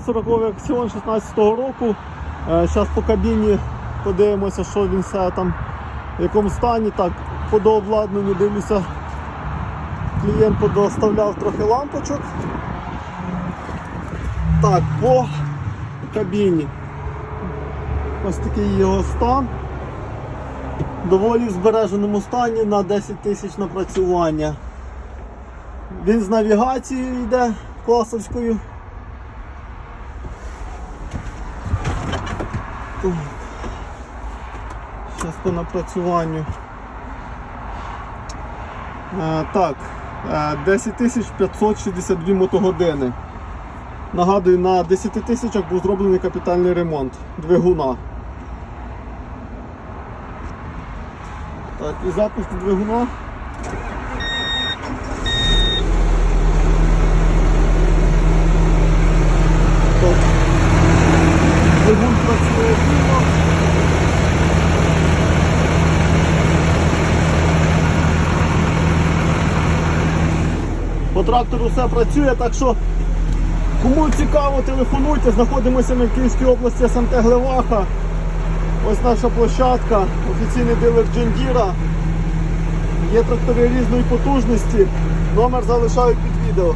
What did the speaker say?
140 аксіон 16 року. Зараз по кабіні подивимося, що він все там, в якому стані. Так, по дообладнанню дивлюся. Клієнт подоставляв трохи лампочок. Так, по кабіні. Ось такий його стан. Доволі в збереженому стані на 10 тисяч напрацювання. Він з навігацією йде класовською. Зараз по напрацюванню. Е, так, е, 10 562 мотогодини. Нагадую, на 10 тисячах був зроблений капітальний ремонт двигуна. Так, і запуск двигуна. Так. Двигун По трактору все працює, так що кому цікаво, телефонуйте, знаходимося ми в Київській області СМТ Глеваха. Ось наша площадка, офіційний дилер Джендіра. Є трактори різної потужності. Номер залишаю під відео.